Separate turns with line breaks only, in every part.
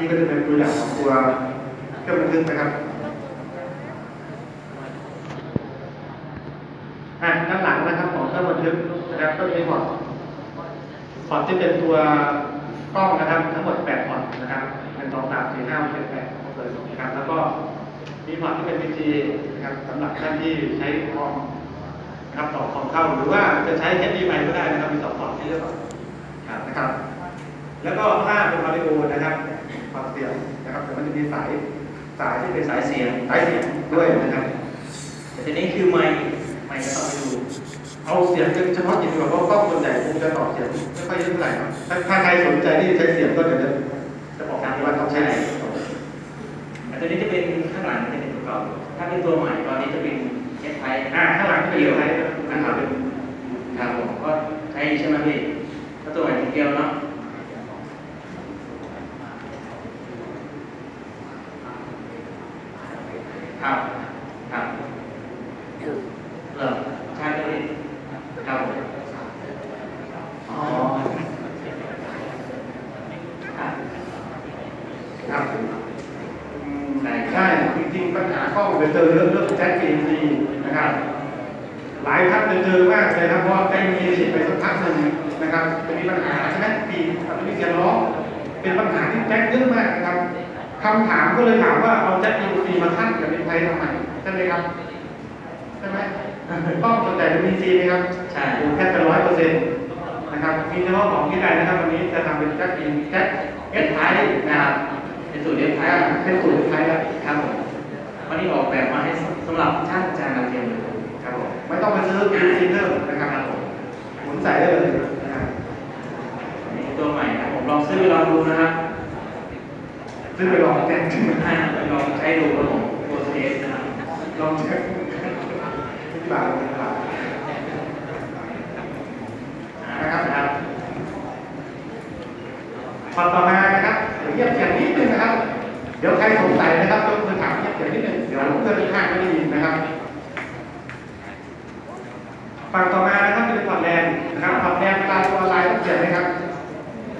นี้ก็จะเป็นตัวอย่างของตัวเครื่องบันทึกนะครับอะด้านหลังนะครับของเครื่องบันทึกนะครับก็มีพอร์ตพอร์ตที่เป็นตัวกล้องนะครับ ทั้งหมด8พอร์ตนะครับเป็นสองสามสี่ห้าหกเจ็ดแปดเลยนะครับ แล้วก็มีพอร์ตที่เป็น PC นะครับสำหรับท่านที่ใช้คอมนะครับต่อคอมเข้าหรือว่าจะใช้ HDMI ก็ได้นะครับมีสองพอร์ตให้เลือกเอานะครับ แล้วก็ถ้าเป็นออดิโอนะครับ ฟังเสียงนะครับแต่มันจะมีสายสายที่เป็นสายเสียงสายเสียงด้วยนะครับ
แต่ทีนี้คือไมค์ไมค์จะต้องไปดู
เอาเสียงเป็นเฉพาะจิตดีกว่าเพราะกล้องส่วนใหญ่คงจะตอบเสียงไม่ค่อยเยอะเท่าไหร่ครับถ้าถ้าใครสนใจที่จะใช้เสียงก็เดี๋ยวจะจะบอกว่าต้องใช้ไหน
แต่ตัวนี้จะเป็นข้างหลังจะเป็นตัวเก่าถ้าเป็นตัวใหม่ตอนนี้จะเป็นเอฟไท
อ่าข้างหลังที่เป็นไทย
นะ
นะ
ค
ค
รั
รั
บบเป็นครับผมก็ใช้ใช่ไหมพี่ก็ตัวใหม่เป็นเกลียวเนาะ ครับครับเหรอใช่ไหมพี่ครับอ๋อครับ
ครับอืมใช่จริงๆปัญหากล้องจะเจอเรื่องเรื่องแจ็ค GMC นะครับ หลายท่านเจอมากเลยครับเพราะว่าแจ้งมีฉีดไปสักพักหนึ่งนะครับจะมีปัญหาใช่ไหมปีอัตราเสียงร้องเป็นปัญหาที่แจ็คเยอะมากนะครับ คำถามก็เลยถามว่าเอาแจ็คยูซีมาทัดกับเป็นไทยทำไมใช่ไหมครับใช่ไหมต้องสนใจเป็นมีซีไหมครับ
ใช่
อยู่แค่เป็นร้อยเปอร์เซ็นต์นะครับมีเฉพาะของที่ใดนะครับวันนี้จะทำเป็นแจ็คอินแจ็คเอสไทยนะครับ
เป็นสูตรเรียบ
ไท
ร้อย
ยเป็นสูตรไทยแล้ว
ครับผมวันนี้ออกแบบมาให้สำหรับช่างจานดาวเทียมเลยครับผม
ไม่ต้องไปซื้อพีซีเพิ่มนะครับหมุนใส่ได้เลยนะครับ
อันนี้ตัวใหม่นะผมลองซื้อลองดูนะครับ
ซึ่งไปลองแจ้งขึ้นมา
อ่าลองใช้ดูรับผมตัวเทสนะครับ
ลองเช็คที่บาทที่บาท
นะครับครับ
พอต่อมานะครับเดี๋ยวเยียบเสียงนิดนึงนะครับ เดี๋ยวใครสงสัยนะครับยกมือถามเยียบเสียงนิดนึงเดี๋ยวเพื่อนข้างไม่ได้ยินนะครับฝั่งต่อมานะครับเป็นพอร์ตแลนด์นะครับพอร์ตแลนด์เวลาตัวออนไลน์ต้องเสียบไหมครับ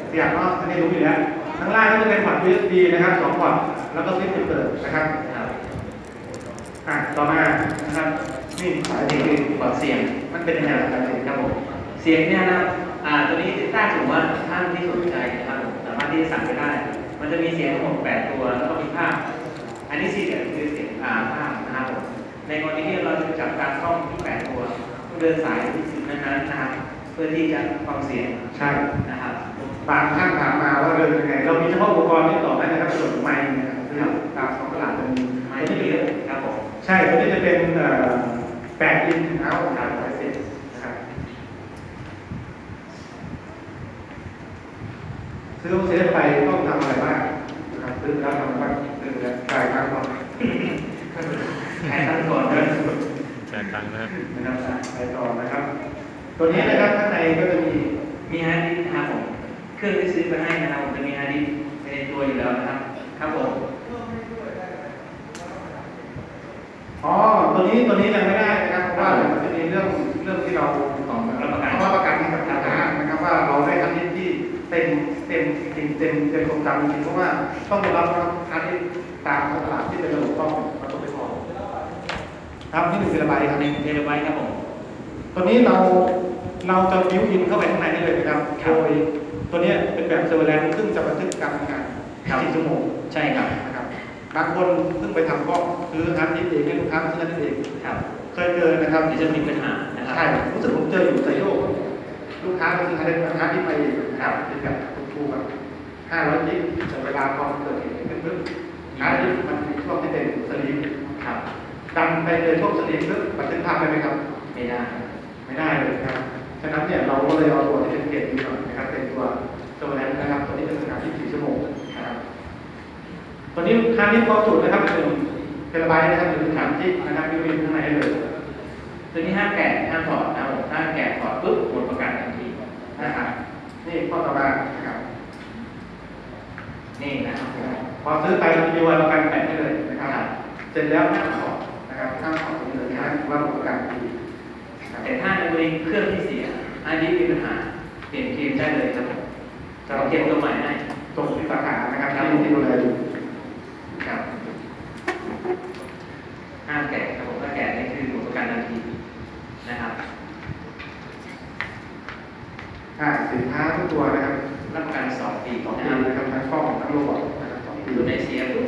เสียบเนาะอันนี้รู้อยู่แล้วางล่างก็จะเป็นพอร์ต USB นะครับสองพอร์ตแล้วก็ซิปเปิดนะครับ
ครับ
อะต่อมานะครับนี่สาย
อัน
สี
นี้คือปลอดเสียง
มันเป็นยังไงล่ะครับ
ครับผมเสียงเนี่ยนะครับอ่าตัวนี้ถ้าสมมติว่าท่านที่สนใจนะครับผมสามารถที่จะสั่งไปได้ มันจะมีเสียงทั้งหมด8ตัวแล้วก็มีภาพ อันนี้สี่เนี่ยคือเสียงอ่าภาพนะครับผมในกรณีที่เราจะจับการกล้องที่8ตัวต้องเดินสายที่สิ่งนั้นๆนะครับเพื่อที่จะฟังเสียง
ใช่
นะครับ
บางท่านถามมาว่าเดินยังไงเรามีเฉพาะอุ ปกรณ์ที่ตอบได้นะครับส่วนไมค์นะครับซึ่งตามท้องตลาดมันมี
ไม่ได้เยอะครับผม
ใช่ตัวนี้จะเป็นเอ่อแปดอินเอาทางสายเสียงนะครับซื้อเสียไปต้องทำอะไรบ้างนะครับซื้อแล้วทำอะไรบ้างซื้อแล้วจ่ายตังค์ก่อน
ใครตั้งก่อนเดิน
จ่ายตังค์นะครับ
นะครับไปต่อนะครับ ตัวนี้นะครับข้างในก็จะมี
มีฮาร์ดดิสก์นะครับผมเครื่องที่ซื้อไปให้นะครับผมจะมีฮาร์ดดิสก์ ในตัวอยู่แล้วนะครับ ครับผม
อ๋อตัวนี้ตัวนี้ยังไม่ได้นะครับเพราะว่ามันจะมีเรื่องเรื่องที่เรา
ของรับประกัน
ต้องรับประกันให้กับทางร้านนะครับว่าเราได้คันนี้ที่เต็มเต็มเต็มเต็มเต็มโครงการจริงๆเพราะว่าต้องยอมรับนะครับคันนี้ตามตลาดที่เป็นระบบต้องมันต้องไปพอครับที่หนึ่งเทราไบต์ครับ
หนึ่งเทราไบต์ครับผม
ตัวนี้เราเราจะบิวอินเข้าไปข้างในได้เลยนะครับ
ครับ
โดย ตัวเนี้ยเป็นแบบเซอร์แลนซึ่งจะบันทึกการทำงาน
ครับ
4ชั่วโมง
ใช่ครับ
นะครับ บางคนเพิ่งไปทำก็ซื้อฮาร์ดดิสก์เองให้ลูกค้าซื้อฮาร์ดดิสก์เอง
ครับ
เคยเจอนะครับ
เดี๋ยวจะมีปัญหานะครับ
ใช่รู้สึกผมเจออยู่ไซโยกลูกค้าไปซื้อฮาร์ดดิสก์ฮาร์ดดิสก์ไปเองนะครับเป็นแบบถูกๆแบบห้าร้อยกิกแต่เวลาพอมันเกิดเหตุขึ้นปุ๊บฮาร์ดดิสก์มันมีช่วงที่เป็นสลีป
ครับ
ดันไปเลยช่วงสลีปปุ๊บบันทึกภาพได้ไหมครับ
ไม่ได้
ไม่ได้เลยครับ ฉะนั้นเนี่ยเราก็เลยเอาตัวที่เป็นเกรดนี้ก่อนนะครับเป็นตัวโซแลนนะครับตัวนี้เป็นสถานที่4ชั่วโมงนะครับตัวนี้ฮาร์ดดิสก์ความจุนะครับหนึ่งเทราไบต์นะครับหรือสามจิกนะครับมีวินข้างในให้เลย
ตัวนี้ห้ามแกะห้ามถอดนะครับผมถ้าแกะถอดปุ๊บหมดประกันทันที
นะครับนี่ข้อต่อมานะครับ
นี่นะครับ
พอซื้อไปเราจะมีวันประกันแปะให้เลยนะครับ เสร็จแล้วห้ามถอดนะครับห้ามถอดตรงนี้เลยนะว่าประกันดีนะครับ
แต่ถ้าในกรณีเครื่องที่เสีย อันนี้มีปัญหาเปลี่ยนเคลมได้เลยครับผมจะเอาเคลมตัวใหม่ให้
ฉส่งที่สาขานะครับที่ที่ดูแลอยู่
ครับห้ามแกะครับผมถ้าแกะนี่คือหมดประกันทันทีนะครับ
อ่าสินค้าทุกตัวนะครับ
รับประกันสองปี
สอง
นะ
ปี
ครับ
นะครับทั้งกล้องทั้งโรบอทนะครับสองปี
อยู่ในเสียปุ๊บ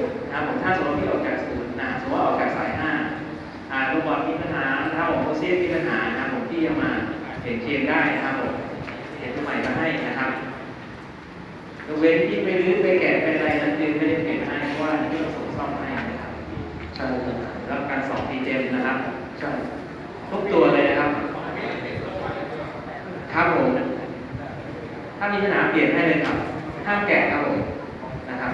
ขียนเทียนได้นะครับผมเขียนตัวใหม่มาให้นะครับยกเว้นที่ไปรื้อไปแกะไปอะไรนั้นคือไม่ได้เปลี่ยนให้เพราะว่าที่เราส่งซ่อมให้นะครับ
ใช่ครับ
รับปรสองปีเต็มนะครับ
ใช่
ทุกตัวเลยนะครับ ครับผมถ้ามีปัญหาเปลี่ยนให้เลยครับห้ามแกะครับผมนะครับ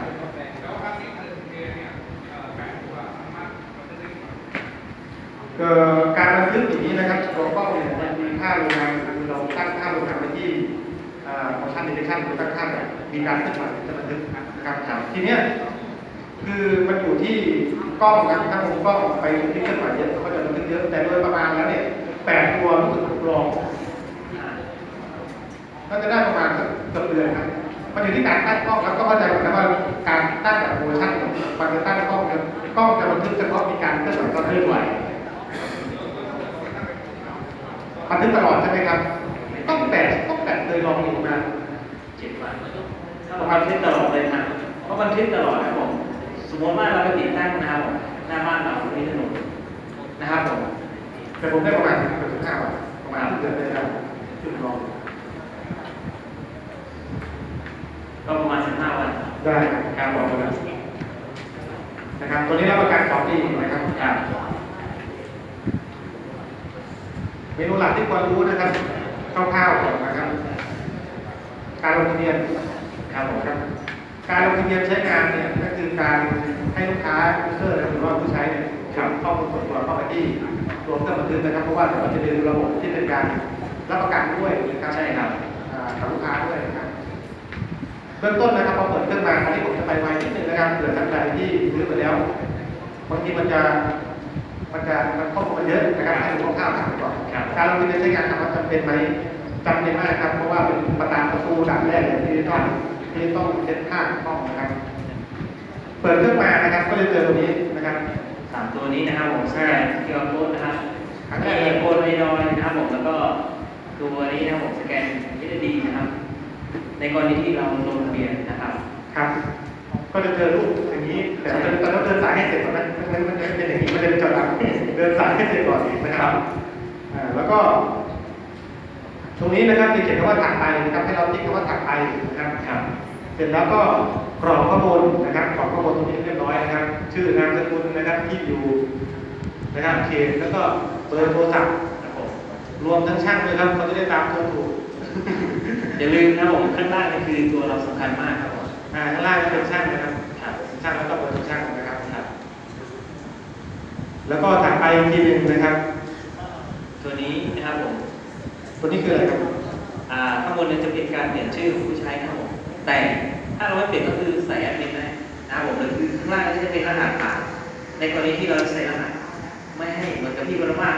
เอ่อการบันทึกอย่างนี้นะครับตัวกล้องเนี่ย ค่าโรงงานคือเราตั้งค่าโรงงานไปที่เอ่อ motion detection หรือตั้งค่าแบบมีการเคลื่อนไหวจะบันทึกนะครับครับทีเนี้ยคือมันอยู่ที่กล้องนะถ้ามุมกล้องไปที่เคลื่อนไหวเยอะเขาจะบันทึกเยอะแต่โดยประมาณแล้วเนี่ยแปดตัวรู้สึกถูกลองก็จะได้ประมาณสักเกือบเดือนครับมันอยู่ที่การตั้งกล้องแล้วก็เข้าใจเหมือนกันว่าการตั้งแบบโปรโมชั่นของมันจะตั้งกล้องเนี่ยกล้องจะบันทึกเฉพาะมีการเคลื่อนไหวตอนเคลื่อนไหว บันทึกตลอดใช่ไหมครับ ต้องแปดต้องแปดเคยลองอยู่นะ
เจ็ดวันถ้าเราบันทึกตลอดเลยนะเพราะบันทึกตลอดนะครับผมสมมติว่าเราไปติดตั้งนะครับผมหน้าบ้านเราตรงนี้ถนนนะครับผม
แต่ผมได้ประมาณเกือบสิบห้าวันประมาณเดือนได้แล้วที่ลอง
ก็ประมาณสิบห้าวัน
ได้ครับบอกมาแล้วนะครับตัวนี้รับประกันสองปีนะครับ
ครับ
เมนูหลักที่ควรรู้นะครับคร่าวๆก่อนนะครับ การลงทะเบียน
ครับผม
ครับ การลงทะเบียนใช้งานเนี่ยก็คือการให้ลูกค้ายูเซอร์หรือว่าผู้ใช้เนี่ยทำข้อมูลส่วนตัวเข้าไปที่รวมเครื่องบันทึกนะครับเพราะว่าเดี๋ยวมันจะเป็นระบบที่เป็นการรับประกันด้วยนะครับ
ใช่ครับ
อ่ากับลูกค้าด้วยนะครับเบื้องต้นนะครับพอเปิดเครื่องมาอันนี้ผมจะไปไวนิดนึงนะครับเผื่อท่านใดที่ซื้อไปแล้วบางทีมันจะ มันจะมันข้อมูลมันเยอะนะครับให้ดูคร่าวๆถามก่อน
ครับ
การลงทะเบียนใช้งานถามว่าจำเป็นไหมจำเป็นมากครับ เพราะว่าเป็นประตามประตูด่านแรกเลยที่ต้องที่ต้องเช็ดข้างห้องนะครับ เปิดเครื่องมานะครับ ก็จะเจอตัวนี้นะครับ
สามตัวนี้นะครับผมสแกนคิวอาร์โค้ดนะครับ
ครั้ง
มี
แรกเลย
โคนไอดอยนะครับผมแล้วก็ตัวนี้นะครับผมสแกนยิดีนะครับ ในกรณีที่เราลงทะเบียนนะครับ
ครับ ก็จะเจอรูปอย่างนี้ แต่ตอนนั้นเดินสายให้เสร็จก่อนนะมันมันจะเป็นอย่างนี้มันจะเป็นจอดหลังเดินสายให้เสร็จก่อนนะครับอ่าแล้วก็ตรงนี้นะครับจะเขียนคำว่าถัดไปนะครับให้เราติ๊กคำว่าถัดไปนะครับ
ครับ
เสร็จแล้วก็กรอกข้อมูลนะครับกรอกข้อมูลตรงนี้เรียบร้อยนะครับ ชื่อนามสกุลนะครับที่อยู่นะครับเขตแล้วก็เบอร์โทรศัพท์
ครับผม
รวมทั้งช่างด้วยครับเขาจะได้ตามตัวถูก
อย่าลืมนะครับผมข้างล่างนี่คือตัวเราสำคัญมากครับผม
อ่าข้างล่างก็เป็นช่างนะครับ
ครับ
ช่างแล้วก็เบอร์โทรช่างนะครับ
ครับ
แล้วก็ถัดไปอีกทีหนึ่งนะครับ
ตัวนี้นะครับผม
ตัวนี้คืออะไรครับ
อ่าข้างบนเนี่ยจะเป็นการเปลี่ยนชื่อของผู้ใช้นะครับผมแต่ถ้าเราไม่เปลี่ยนก็คือใส่แอดมินได้นะครับผมหรือคือข้างล่างก็จะเป็นรหัสผ่านในกรณีที่เราใส่รหัสไม่ให้เหมือนกับที่บรมา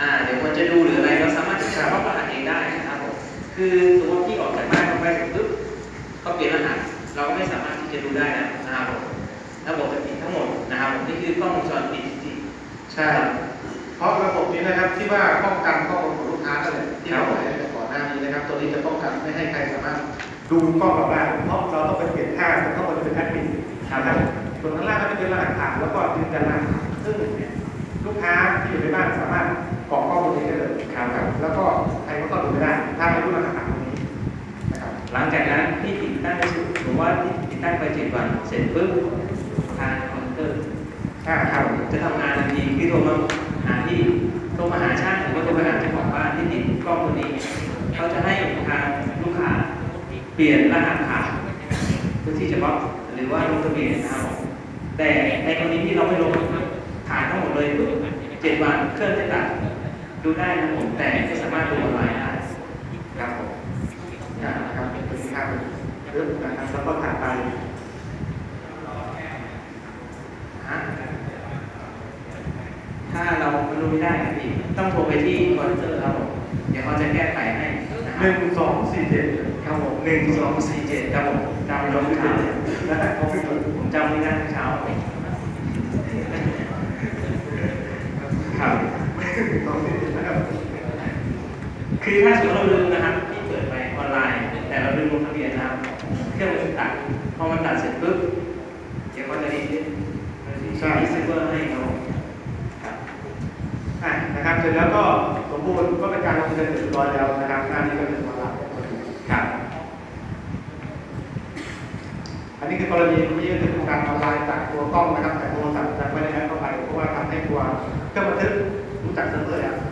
อ่าเดี๋ยวคนจะดูหรืออะไรเราสามารถจะใช้รหัสเองได้นะครับผมคือสมมติว่าพี่ออกจากบ้านออกไปเสร็จปุ๊บเขาเปลี่ยนรหัส เราก็ไม่สามารถที่จะดูได้นะนะครับผมระบบจะปิดทั้งหมดนะครับผมนี่คือกล้องวงจรปิดจริง
ใช่ เพราะระบบนี้นะครับที่ว่าป้องกันข้อมูลของลูกค้านั่นแหละที่เราใช้ในก่อนหน้านี้นะครับ ตัวนี้จะป้องกันไม่ให้ใครสามารถดูกล้องเราได้เพราะเราต้องไปเปลี่ยนค่าแต่ข้างบนจะเป็นแอดมินนะครับส่วนข้างล่างก็จะเป็นรหัสผ่านแล้วก็ยืนยันรหัสซึ่งลูกค้าที่อยู่ในบ้านสามารถกรอกข้อมูล ร็
จปุ๊บทางคอมพิวเตอร์
ถ้าครับ
จะทำงานทันทีคือโทรมาหาที่โทรมาหาช่างหรือว่าโทรมาหาเจ้าของบ้านที่ติดกล้องตัวนี้เขาจะให้ทางลูกค้าเปลี่ยนรหัสผ่านเพื่อที่จะบล็อกหรือว่าลงทะเบียนนะครับแต่ในกรณีที่เราไม่ลงผ่านทั้งหมดเลยปุ๊บเจ็ดวันเครื่องจะตัดดูได้นะผมแต่ไม่สามารถดูออนไลน์ได้ครับผม
นะครับเป็นสินค้าเป็นเรื่องนะครับแล้วก็ถัดไป
ฮะ ถ้าเราไม่รู้ไม่ได้ครับพี่ต้องโทรไปที่คอนเตอร์ครับผมเดี๋ยวเขาจะแก้ไขให้นะครับ
หนึ่งสองสี่เจ็ด
ครับผมหนึ่งสองสี่เจ็ดครับผมจำไม่ได้เมื่อเช้า
นะฮะเขาไม่เกิด
ผมจำไม่ได้เมื่อเช้าครับ
สองสี่เจ็ดนะครับ
คือถ้าสมมติเราลืมนะครับที่เปิดไปออนไลน์ แต่เราลืมลงทะเบียนนะครับ เครื่องมันจะตัดพอมันตัดเสร็จปุ๊บเดี๋ยวเขาจะรีด ใช่ซิเวอร์ให้เขาครับ
อะนะครับ เสร็จแล้วก็สมบูรณ์ก็เป็นการลงทะเบียนเรียบร้อยแล้วนะครับหน้านี้ก็เป็นออนไลน์
ครับ
อันนี้คือกรณีที่จะทำการออนไลน์จากตัวกล้องนะครับแต่โทรศัพท์จะไม่ได้แอดเข้าไปเพราะว่าทำให้ตัวเครื่องบันทึกรู้จักเซิร์ฟเวอร์แล้วนะ